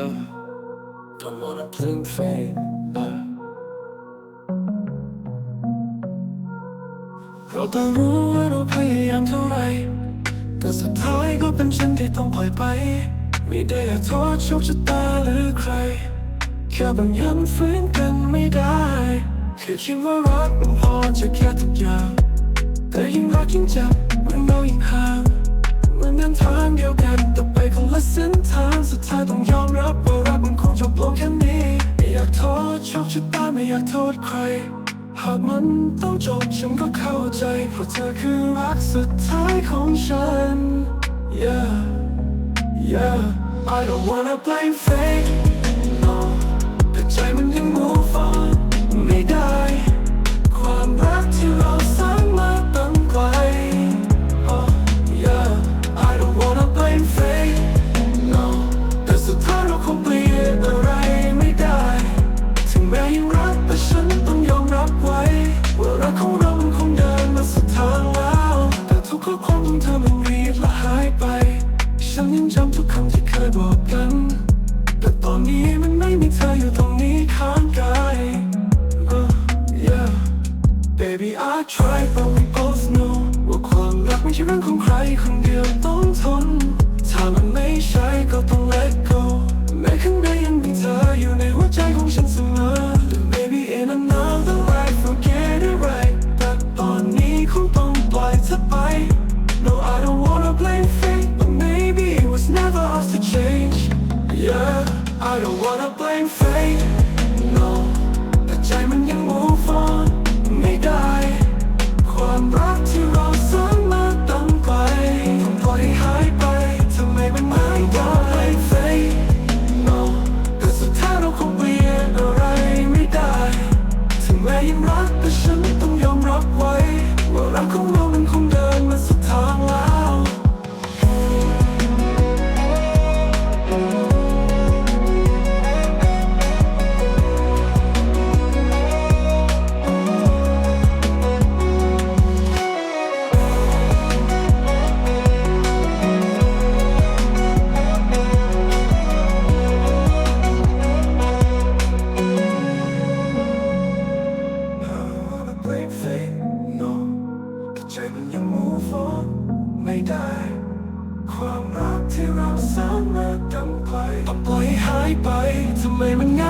yeah don't wanna play fake uh. เราต้องรู้ว่าเราพยายามเท่าไรแต่สุดท้ายก็เป็นฉันที่ต้องปล่อยไป ไม่ได้อยากโทษโชคชะตาหรือใคร แค่บางอย่างมันฟื้นกันไม่ได้แค่คิดว่ารักมันพอจะแค่ทุกอย่างแต่ยิ่งรักยิ่งเจ็บมันเรายิ่งห่าง ลงแค่นี้ไม่อยากโทษโชคชะตาไม่อยากโทษใคร หากมันต้องจบฉันก็เข้าใจ เพราะเธอคือรักสุดท้ายของฉัน yeah yeah I don't wanna blame fate no แต่ใจมันยัง move on กข้อความของเธอมันรีบและหายไป ฉันยังจำทุกคำที่เคยบอกกัน แต่ตอนนี้มันไม่มีเธออยู่ตรงนี้ข้างกาย uh, yeah Baby I tried but we both know ว่าความรักไม่ใช่เรื่องของใครคนเดียวต้องทน ถ้ามันไม่ใช่ก็ต้อง let go don't wanna blame fate No แต่ใจมันยัง move on ไม่ได้ ความรักที่เราสร้างมาตั้งไกลต้องปล่อยให้หายไปทำไมมันไม่ได้ fate no แต่สุดท้ายเราคงเปลี่ยนอะไรไม่ได้ ถึงแม้ยังรักแต่ฉันต้องยอมรับไว้ ว่ารักของเรามันคงเดินมาสุดทางแล้ว ความรักที่เราสร้างมาตั้งไปต้องปล่อยหายไปทำไมมันง่าย